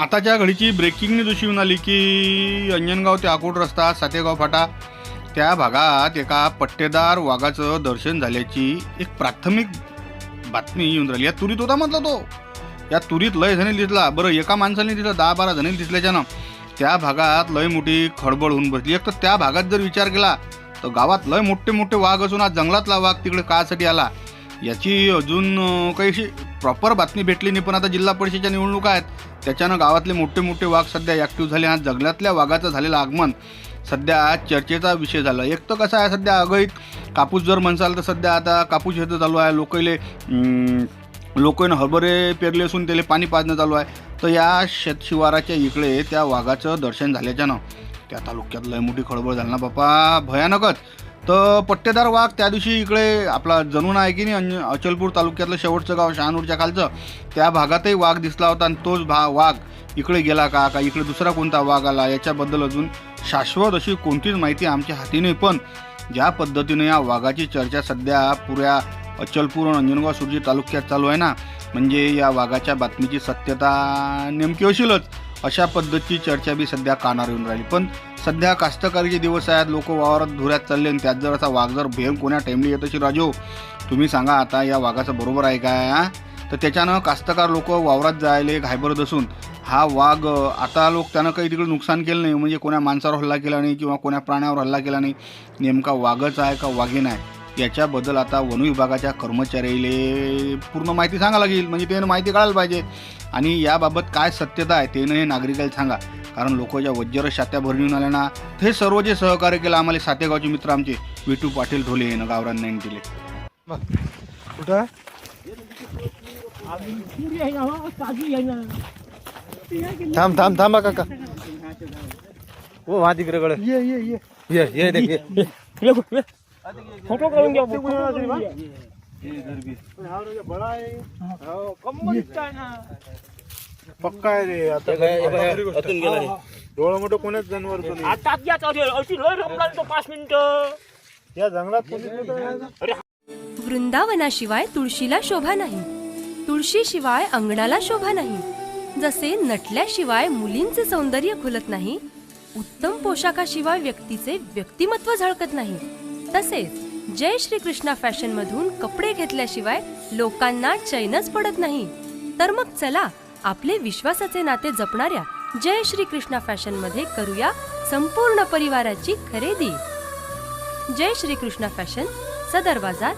आताच्या घडीची breaking news अशी आली की अंजनगाव ते आकोट रस्ता सातेगाव फाटा त्या भागात एका पट्टेदार वाघाचं दर्शन झाल्याची एक प्राथमिक बातमी येऊन राहिली. या तुरीत होता म्हटलं तो. या तुरीत लय जणी दिसला. बरं एका माणसाने दिसलं दहा बारा जणी दिसल्याच्यानं त्या भागात लय मोठी खडबड होऊन बसली. एक तर त्या भागात जर विचार केला तर गावात लय मोठे मोठे वाघ असून आज जंगलातला वाघ तिकडे कासाठी आला. याची अजून काही अशी प्रॉपर बातमी भेटली नाही. पण आता जिल्हा परिषदेच्या निवडणुका आहेत. त्याच्यानं गावातले मोठे मोठे वाघ सध्या ॲक्टिव्ह झाले आणि जंगलातल्या वाघाचं झालेलं आगमन सध्या चर्चेचा विषय झाला. एक तर कसं आहे सध्या अगळीत कापूस जर म्हणसाल तर सध्या आता कापूस शेतं चालू आहे. लोकले लोकांना हरभरे पेरले असून त्याला पाणी पाजणं चालू आहे. तर या शेतशिवाराच्या इकडे त्या वाघाचं दर्शन झाल्याच्यानं त्या तालुक्यात लय मोठी खळबळ झाली ना बापा. भयानकच. तर पट्टेदार वाघ त्या दिवशी इकडे आपला जणून आहे की नाही अचलपूर तालुक्यातलं शेवटचं गाव शहानूरच्या खालचं त्या भागातही वाघ दिसला होता आणि तोच भा वाघ इकडे गेला का का इकडे दुसरा कोणता वाघ आला याच्याबद्दल अजून शाश्वत अशी कोणतीच माहिती आमच्या हाती नाही. पण ज्या पद्धतीने या वाघाची चर्चा सध्या पुऱ्या अचलपूर आणि अंजनगाव सुरजी तालुक्यात चालू आहे ना म्हणजे या वाघाच्या बातमीची सत्यता नेमकी असेलच अशा पद्धतीची चर्चा बी सध्या कानावर येऊन राहिली. पण सध्या कास्तकारीचे दिवस आहेत लोक वावरात धुऱ्यात चालले आणि त्यात जर असा वाघ जर भेम कोण्या टाईमली येत असेल राजू तुम्ही सांगा आता या वाघाचं बरोबर आहे काय तर त्याच्यानं कास्तकार लोक वावरात जायले घायबरत असून हा वाघ आता लोक त्यानं काही तिकडे नुकसान केलं नाही म्हणजे कोण्या माणसावर हल्ला केला नाही किंवा कोण्या प्राण्यावर हल्ला केला नाही. नेमका वाघच आहे का वाघीण आहे? याच्याबद्दल आता वन विभागाच्या कर्मचाऱ्याले पूर्ण माहिती सांगा लागेल म्हणजे त्यानं माहिती काढायला पाहिजे. आणि याबाबत काय सत्यता आहे त्यानं हे नागरिकाला सांगा. कारण लोक ज्या वज्र शात्या भरून आल्या ना ते सर्व जे सहकार्य केलं आम्हाला सातेगावचे मित्र आमचे विटू पाटील ढोले हे गावरान नाईन दिले कुठं थांब थांब थांबा काका हो हा तिकडे कडे ये ये ये ये ये देख ये फोटो काढून घ्या पक्का आहे रे आता डोळं मोठं कोणाच जनावर कोणी आता याच अशी लय रमला तो पाच मिनिटं. या जंगलात नव्हतं. वृंदावनाशिवाय तुळशीला शोभा नाही. तुळशीशिवाय अंगणाला शोभा नाही. जसे नटल्याशिवाय मुलींचे सौंदर्य खुलत नाही उत्तम पोशाखाशिवाय व्यक्तीचे व्यक्तिमत्व झळकत नाही. तसेच जय श्री कृष्णा फॅशन मधून कपडे घेतल्याशिवाय लोकांना चैनच पडत नाही. तर मग चला आपले विश्वासाचे नाते जपणाऱ्या जय श्री कृष्णा फॅशनमध्ये करूया संपूर्ण परिवाराची खरेदी. जय श्री कृष्णा फॅशन सदर बाजार